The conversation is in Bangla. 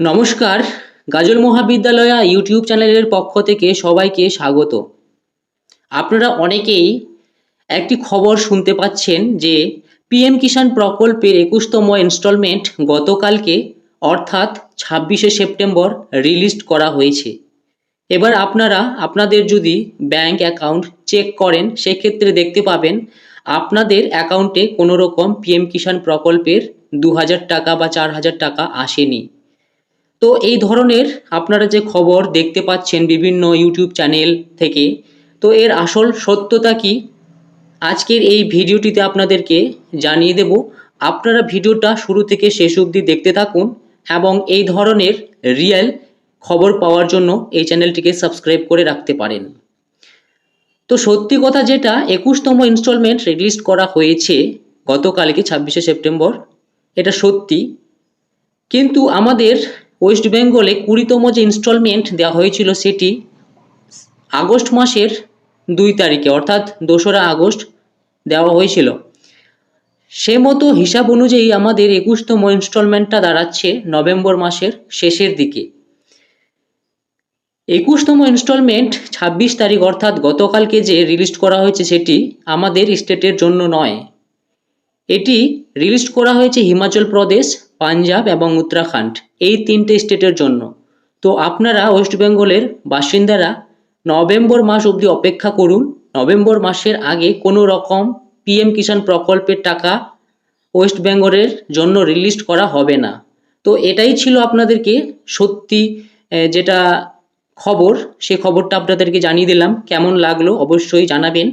নমস্কার, গাজল মহাবিদ্যালয়া ইউটিউব চ্যানেলের পক্ষ থেকে সবাইকে স্বাগত। আপনারা অনেকেই একটি খবর শুনতে পাচ্ছেন যে পিএম কিষাণ প্রকল্পের একুশতম ইনস্টলমেন্ট গতকালকে, অর্থাৎ ছাব্বিশে সেপ্টেম্বর রিলিজ করা হয়েছে। এবার আপনারা, আপনাদের যদি ব্যাংক অ্যাকাউন্ট চেক করেন, সেক্ষেত্রে দেখতে পাবেন আপনাদের অ্যাকাউন্টে কোনো রকম পিএম কিষাণ প্রকল্পের দু হাজার টাকা বা চার হাজার টাকা আসেনি। তো এই ধরনের আপনারা যে খবর দেখতে পাচ্ছেন বিভিন্ন ইউটিউব চ্যানেল থেকে, তো এর আসল সত্যতা কি? আজকের এই ভিডিওটিতে আপনাদেরকে জানিয়ে দেব, আপনারা ভিডিওটা শুরু থেকে শেষ অবধি দেখতে থাকুন এবং এই ধরনের রিয়েল খবর পাওয়ার জন্য এই চ্যানেলটিকে সাবস্ক্রাইব করে রাখতে পারেন। তো সত্যি কথা যেটা, একুশতম ইনস্টলমেন্ট রিলিজ করা হয়েছে গতকালকে ছাব্বিশে সেপ্টেম্বর, এটা সত্যি। কিন্তু আমাদের ওয়েস্ট বেঙ্গলে কুড়িতম যে ইনস্টলমেন্ট দেওয়া হয়েছিল সেটি আগস্ট মাসের দুই তারিখে, অর্থাৎ দোসরা আগস্ট দেওয়া হয়েছিল। সে মতো হিসাব অনুযায়ী আমাদের একুশতম ইনস্টলমেন্টটা দাঁড়াচ্ছে নভেম্বর মাসের শেষের দিকে। একুশতম ইনস্টলমেন্ট ছাব্বিশ তারিখ, অর্থাৎ গতকালকে যে রিলিজ করা হয়েছে সেটি আমাদের স্টেটের জন্য নয়। এটি রিলিজ করা হয়েছে হিমাচল প্রদেশ পাঞ্জাব এবং উত্তরাখণ্ড, এই তিনটে স্টেটের জন্য। তো আপনারা ওয়েস্ট বেঙ্গলের বাসিন্দারা নভেম্বর মাস অবধি অপেক্ষা করুন। নভেম্বর মাসের আগে কোনো রকম পিএম কিষাণ প্রকল্পের টাকা ওয়েস্ট বেঙ্গলের জন্য রিলিজ করা হবে না। তো এটাই ছিল আপনাদেরকে সত্যি যেটা খবর, সে খবরটা আপনাদেরকে জানিয়ে দিলাম। কেমন লাগল অবশ্যই জানাবেন।